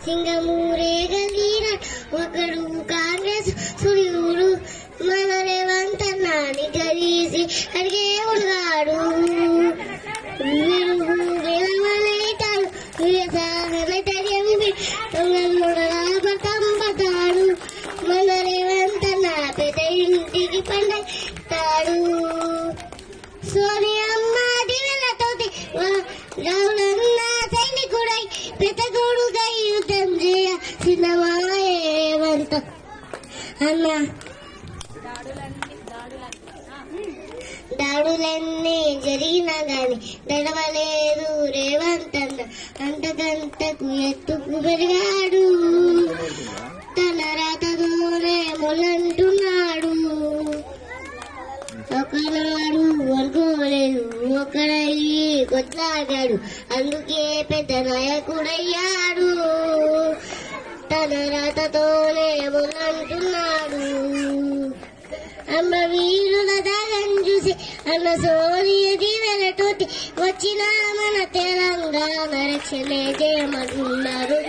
సింగమూరే గలీన ఒకడు కాంగ్రెస్ సూర్యుడు మన రేవంత్ అన్నాని గలీసి అడిగే ఉన్నాడు విరుగు విలవలేటాడు పడతాడు మన రేవంత్ అన్న పెద్ద ఇంటికి పండతాడు సోనియమ్మ దివెలతోటి రావులన్న సైనికుడై పెద్దగొడుగై యుద్ధం అన్న దాడులన్నీ జరిగినా గాని నడవలేదు రేవంతన్న అంతకంతకు ఎత్తుకు పెరిగాడు తన రాతతోనే ములంటున్నాడు ఒకనాడు అనుకోలేదు ఒకడయ్యి కొట్లాడాడు. అందుకే పెద్ద నాయకుడయ్యాడు. తన రాతతోనే మొలంటున్నాడు అమ్మ వీరుల దాగం చూసి అన్న సోనియది వెలటోటి వచ్చిన మన తెలంగాణ రక్షణ చేయమన్నారు